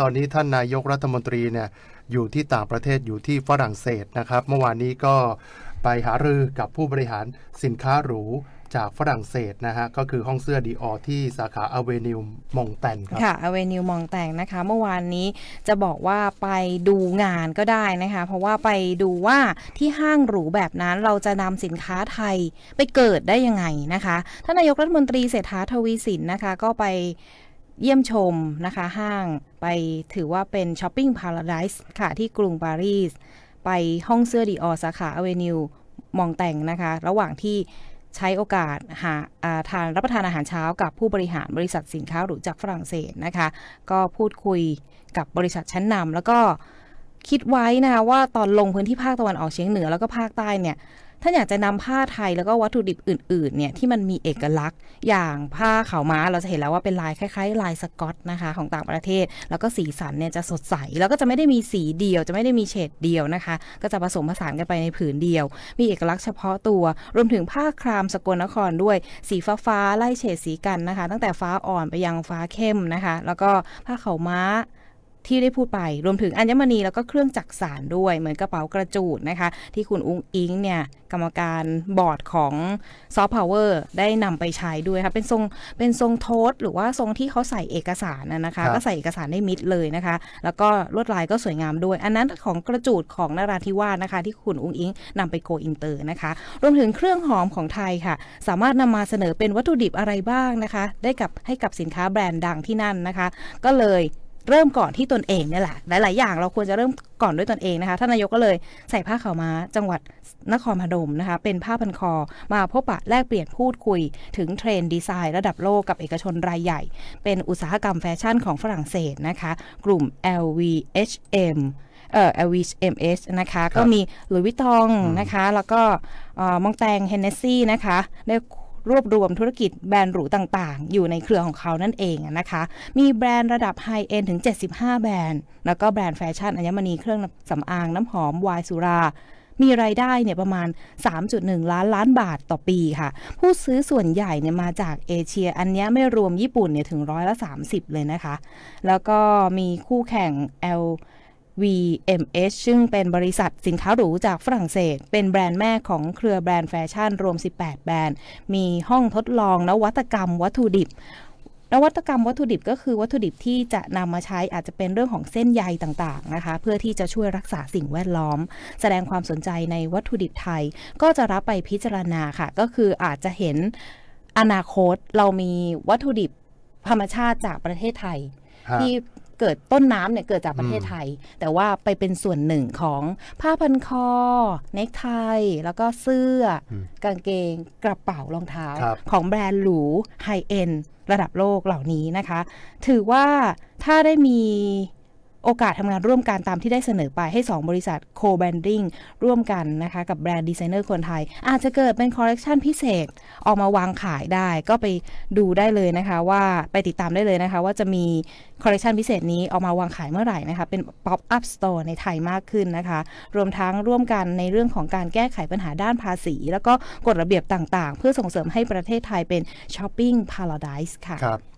ตอนนี้ท่านนายกรัฐมนตรีเนี่ยอยู่ที่ต่างประเทศอยู่ที่ฝรั่งเศสนะครับ เมื่อวานนี้ก็ไปหารือกับผู้บริหารสินค้าหรูจากฝรั่งเศสนะฮะ ก็คือห้องเสื้อดีออที่สาขาอเวนิวมองแตนครับ ค่ะอเวนิวมองแตงนะคะ เมื่อวานนี้จะบอกว่าไปดูงานก็ได้นะคะ เพราะว่าไปดูว่าที่ห้างหรูแบบนั้นเราจะนำสินค้าไทยไปเกิดได้ยังไงนะคะท่านนายกรัฐมนตรีเศรษฐาทวีสินนะคะ ก็ไป เยี่ยมชมนะคะห้างไปถือว่าเป็นช้อปปิ้งพาราไดส์ค่ะที่กรุงปารีส ไปห้องเสื้อดีออสาขาอเวนิวมองแต่งนะคะ ระหว่างที่ใช้โอกาสหาาทานรับประทานอาหารเช้ากับผู้บริหารบริษัทสินค้าหรูจากฝรั่งเศสนะคะ ก็พูดคุยกับบริษัทชั้นนำแล้วก็คิดไว้นะคะว่าตอนลงพื้นที่ภาคตะวันออกเฉียงเหนือแล้วก็ภาคใต้เนี่ย ถ้าอยากจะนำผ้าไทยแล้วก็วัตถุดิบอื่นๆเนี่ยที่มันมีเอกลักษณ์ อย่างผ้าขาวม้าเราจะเห็นแล้วว่าเป็นลายคล้ายๆ ลายสกอตนะคะของต่างประเทศ แล้วก็สีสันเนี่ยจะสดใส แล้วก็จะไม่ได้มีสีเดียว จะไม่ได้มีเฉดเดียวนะคะ ก็จะผสมผสานกันไปในผืนเดียว มีเอกลักษณ์เฉพาะตัว รวมถึงผ้าครามสกลนครด้วยสีฟ้าฟ้าไล่เฉดสีกันนะคะ ตั้งแต่ฟ้าอ่อนไปยังฟ้าเข้มนะคะ แล้วก็ผ้าขาวม้า ที่ได้พูดไปรวมถึงอัญมณีแล้วก็เครื่องจักสานด้วย เหมือนกระเป๋ากระจูดนะคะ ที่คุณอุ้งอิงเนี่ยกรรมการบอร์ดของซอฟต์พาวเวอร์ได้นำไปใช้ด้วยค่ะเป็นทรงเป็นทรงโทสหรือว่าทรงที่เขาใส่เอกสารนะนะคะครับก็ใส่เอกสารได้มิดเลยนะคะ แล้วก็ลวดลายก็สวยงามด้วย อันนั้นของกระจูดของนราธิวาสนะคะ ที่คุณอุ้งอิงนำไปโกอินเตอร์นะคะ รวมถึงเครื่องหอมของไทยค่ะ สามารถนำมาเสนอเป็นวัตถุดิบอะไรบ้างนะคะ ได้กับให้กับสินค้าแบรนด์ดังที่นั่นนะคะ ก็เลย เริ่มก่อนที่ตนเองเนี่ยแหละหลาย ๆ อย่างเราควรจะเริ่มก่อนด้วยตนเองนะคะท่านนายกก็เลยใส่ผ้าขาวม้าจังหวัดนครพนมนะคะเป็นผ้าพันคอ มาพบปะแลกเปลี่ยนพูดคุย ถึงเทรนด์ดีไซน์ระดับโลกกับเอกชนรายใหญ่ เป็นอุตสาหกรรมแฟชั่นของฝรั่งเศสนะคะกลุ่ม LVHM เอ่อ LVMH นะคะ ก็มีหลุยส์วิตตองนะคะ แล้วก็เอ่อมองแตงเฮนเนสซี่นะคะได้ รวบรวมธุรกิจแบรนด์หรูต่างๆ อยู่ในเครือของเขานั่นเองนะคะ มีแบรนด์ระดับไฮเอ็นถึง 75 แบรนด์ แล้วก็แบรนด์แฟชั่นอัญมณีเครื่องสำอางน้ำหอมวน์สุรามีรายได้เนี่ยประมาณ 3.1 ล้านล้านบาทต่อปีค่ะ ผู้ซื้อส่วนใหญ่เนี่ยมาจากเอเชีย อันนี้ไม่รวมญี่ปุ่นเนี่ยถึงร้อยละ 30 เลยนะคะ แล้วก็มีคู่แข่ง L VMH ซึ่งเป็นบริษัทสินค้าหรูจากฝรั่งเศส เป็นแบรนด์แม่ของเครือแบรนด์แฟชั่นรวม 18 แบรนด์ มีห้องทดลองนวัตกรรมวัตถุดิบนวัตกรรมวัตถุดิบก็คือวัตถุดิบที่จะนำมาใช้อาจจะเป็นเรื่องของเส้นใยต่างๆนะคะ เพื่อที่จะช่วยรักษาสิ่งแวดล้อม แสดงความสนใจในวัตถุดิบไทย ก็จะรับไปพิจารณาค่ะ ก็คืออาจจะเห็นอนาคตเรามีวัตถุดิบธรรมชาติจากประเทศไทยฮะที่ เกิดต้นน้ำเนี่ยเกิดจากประเทศอืมไทย แต่ว่าไปเป็นส่วนหนึ่งของผ้าพันคอ เนคไท แล้วก็เสื้ออมกางเกง กระเป๋ารองเท้าครับของแบรนด์หรูไฮเอ็นระดับโลกเหล่านี้นะคะ ถือว่าถ้าได้มี โอกาสทำงานร่วมกันตามที่ได้เสนอไปให้ 2 บริษัทโคแบรนดิ้งร่วมกันนะคะกับแบรนด์ดีไซเนอร์คนไทย อาจจะเกิดเป็นคอลเลกชันพิเศษออกมาวางขายได้ ก็ไปดูได้เลยนะคะว่าไปติดตามได้เลยนะคะว่าจะมีคอลเลกชันพิเศษนี้ออกมาวางขายเมื่อไหร่นะคะเป็น Pop Up Store ในไทยมากขึ้นนะคะ รวมทั้งร่วมกันในเรื่องของการแก้ไขปัญหาด้านภาษี แล้วก็กฎระเบียบต่างๆ เพื่อส่งเสริมให้ประเทศไทยเป็น Shopping Paradise ค่ะครับ